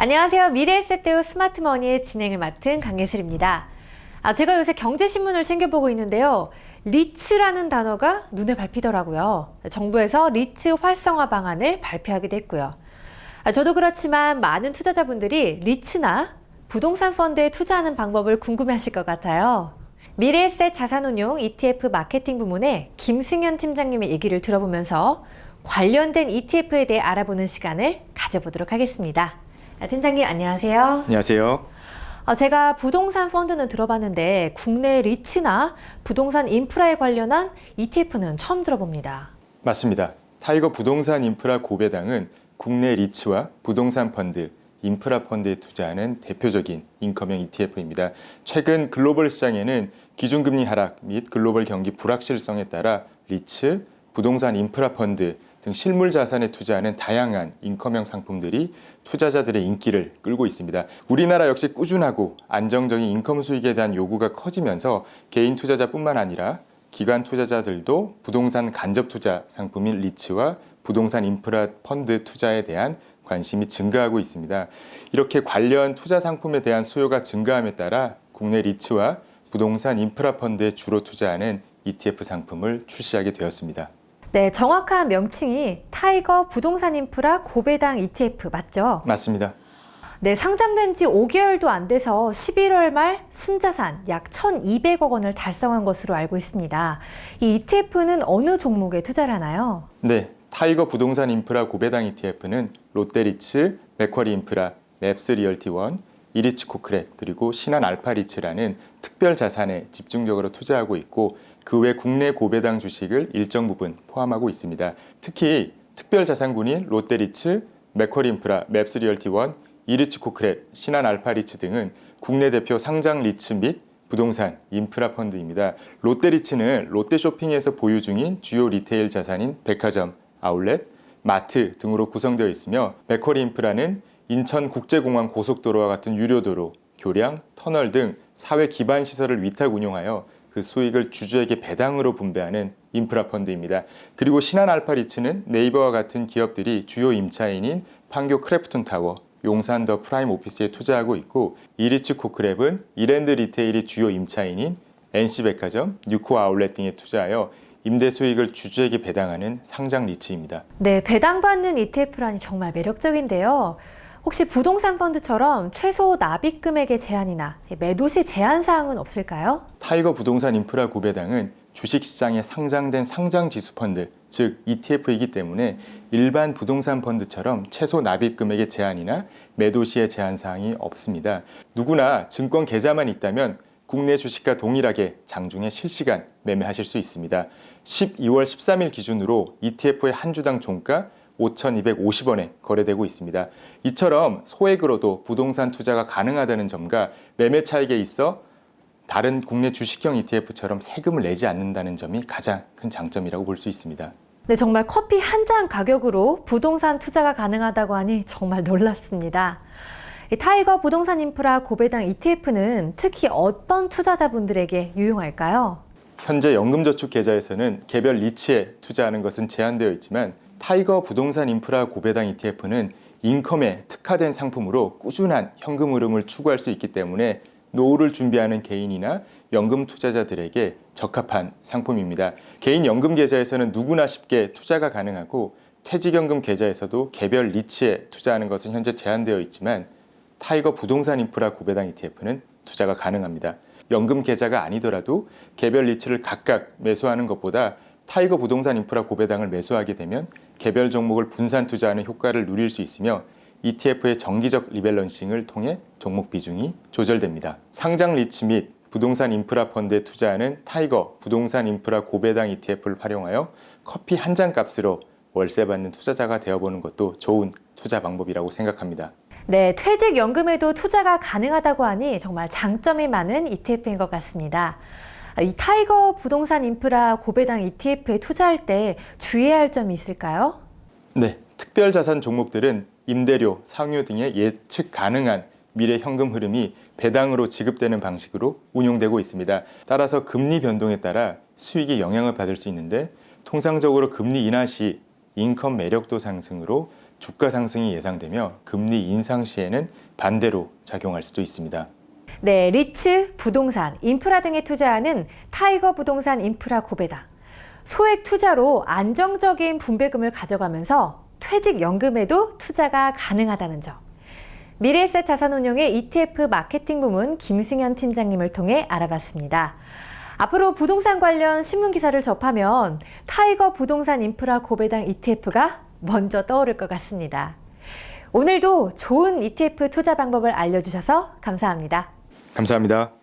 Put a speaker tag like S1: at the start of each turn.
S1: 안녕하세요. 미래에셋대우 스마트머니의 진행을 맡은 강예슬입니다. 아, 제가 요새 경제신문을 챙겨보고 있는데요. 리츠라는 단어가 눈에 밟히더라고요. 정부에서 리츠 활성화 방안을 발표하기도 했고요. 아, 저도 그렇지만 많은 투자자분들이 리츠나 부동산 펀드에 투자하는 방법을 궁금해하실 것 같아요. 미래에셋 자산운용 ETF 마케팅 부문의 김승현 팀장님의 얘기를 들어보면서 관련된 ETF에 대해 알아보는 시간을 가져보도록 하겠습니다. 아, 팀장님 안녕하세요.
S2: 안녕하세요.
S1: 어, 제가 부동산 펀드는 들어봤는데 국내 리츠나 부동산 인프라에 관련한 ETF는 처음 들어봅니다.
S2: 맞습니다. 타이거 부동산 인프라 고배당은 국내 리츠와 부동산 펀드, 인프라 펀드에 투자하는 대표적인 인컴형 ETF입니다. 최근 글로벌 시장에는 기준금리 하락 및 글로벌 경기 불확실성에 따라 리츠, 부동산 인프라 펀드 등 실물 자산에 투자하는 다양한 인컴형 상품들이 투자자들의 인기를 끌고 있습니다. 우리나라 역시 꾸준하고 안정적인 인컴 수익에 대한 요구가 커지면서 개인 투자자뿐만 아니라 기관 투자자들도 부동산 간접 투자 상품인 리츠와 부동산 인프라 펀드 투자에 대한 관심이 증가하고 있습니다. 이렇게 관련 투자 상품에 대한 수요가 증가함에 따라 국내 리츠와 부동산 인프라 펀드에 주로 투자하는 ETF 상품을 출시하게 되었습니다.
S1: 네, 정확한 명칭이 타이거 부동산 인프라 고배당 ETF 맞죠?
S2: 맞습니다.
S1: 네, 상장된 지 5개월도 안 돼서 11월 말 순자산 약 1,200억 원을 달성한 것으로 알고 있습니다. 이 ETF는 어느 종목에 투자를 하나요?
S2: 네, 타이거 부동산 인프라 고배당 ETF는 롯데리츠, 맥쿼리 인프라, 맵스 리얼티원, 이리츠 코크랩 그리고 신한 알파리츠라는 특별 자산에 집중적으로 투자하고 있고 그 외 국내 고배당 주식을 일정 부분 포함하고 있습니다. 특히 특별 자산군인 롯데리츠, 맥쿼리 인프라, 맵스 리얼티원, 이리츠 코크랩, 신한 알파리츠 등은 국내 대표 상장 리츠 및 부동산 인프라 펀드입니다. 롯데리츠는 롯데쇼핑에서 보유 중인 주요 리테일 자산인 백화점, 아울렛, 마트 등으로 구성되어 있으며 맥쿼리 인프라는 인천국제공항 고속도로와 같은 유료도로, 교량, 터널 등 사회 기반 시설을 위탁 운용하여 그 수익을 주주에게 배당으로 분배하는 인프라 펀드입니다. 그리고 신한 알파리츠는 네이버와 같은 기업들이 주요 임차인인 판교 크래프톤 타워, 용산 더 프라임 오피스에 투자하고 있고 이리츠 코크랩은 이랜드 리테일이 주요 임차인인 NC백화점, 뉴코 아울렛 등에 투자하여 임대 수익을 주주에게 배당하는 상장 리츠입니다.
S1: 네, 배당받는 ETF라니 정말 매력적인데요. 혹시 부동산 펀드처럼 최소 납입 금액의 제한이나 매도 시 제한 사항은 없을까요?
S2: 타이거 부동산 인프라 고배당은 주식시장에 상장된 상장 지수 펀드, 즉 ETF이기 때문에 일반 부동산 펀드처럼 최소 납입 금액의 제한이나 매도 시의 제한 사항이 없습니다. 누구나 증권 계좌만 있다면 국내 주식과 동일하게 장중에 실시간 매매하실 수 있습니다. 12월 13일 기준으로 ETF의 한 주당 종가 5,250원에 거래되고 있습니다. 이처럼 소액으로도 부동산 투자가 가능하다는 점과 매매 차익에 있어 다른 국내 주식형 ETF처럼 세금을 내지 않는다는 점이 가장 큰 장점이라고 볼 수 있습니다.
S1: 네, 정말 커피 한 잔 가격으로 부동산 투자가 가능하다고 하니 정말 놀랍습니다. 이 타이거 부동산 인프라 고배당 ETF는 특히 어떤 투자자분들에게 유용할까요?
S2: 현재 연금저축 계좌에서는 개별 리츠에 투자하는 것은 제한되어 있지만 타이거 부동산 인프라 고배당 ETF는 인컴에 특화된 상품으로 꾸준한 현금 흐름을 추구할 수 있기 때문에 노후를 준비하는 개인이나 연금 투자자들에게 적합한 상품입니다. 개인 연금 계좌에서는 누구나 쉽게 투자가 가능하고 퇴직연금 계좌에서도 개별 리츠에 투자하는 것은 현재 제한되어 있지만 타이거 부동산 인프라 고배당 ETF는 투자가 가능합니다. 연금 계좌가 아니더라도 개별 리츠를 각각 매수하는 것보다 타이거 부동산 인프라 고배당을 매수하게 되면 개별 종목을 분산 투자하는 효과를 누릴 수 있으며 ETF의 정기적 리밸런싱을 통해 종목 비중이 조절됩니다. 상장 리츠 및 부동산 인프라 펀드에 투자하는 타이거 부동산 인프라 고배당 ETF를 활용하여 커피 한 잔 값으로 월세 받는 투자자가 되어보는 것도 좋은 투자 방법이라고 생각합니다.
S1: 네, 퇴직연금에도 투자가 가능하다고 하니 정말 장점이 많은 ETF인 것 같습니다. 이 타이거 부동산 인프라 고배당 ETF에 투자할 때 주의해야 할 점이 있을까요?
S2: 네, 특별 자산 종목들은 임대료, 상여 등의 예측 가능한 미래 현금 흐름이 배당으로 지급되는 방식으로 운용되고 있습니다. 따라서 금리 변동에 따라 수익이 영향을 받을 수 있는데 통상적으로 금리 인하 시 인컴 매력도 상승으로 주가 상승이 예상되며 금리 인상 시에는 반대로 작용할 수도 있습니다.
S1: 네, 리츠, 부동산, 인프라 등에 투자하는 타이거 부동산 인프라 고배당. 소액 투자로 안정적인 분배금을 가져가면서 퇴직연금에도 투자가 가능하다는 점. 미래에셋 자산운용의 ETF 마케팅 부문 김승현 팀장님을 통해 알아봤습니다. 앞으로 부동산 관련 신문 기사를 접하면 타이거 부동산 인프라 고배당 ETF가 먼저 떠오를 것 같습니다. 오늘도 좋은 ETF 투자 방법을 알려주셔서 감사합니다.
S2: 감사합니다.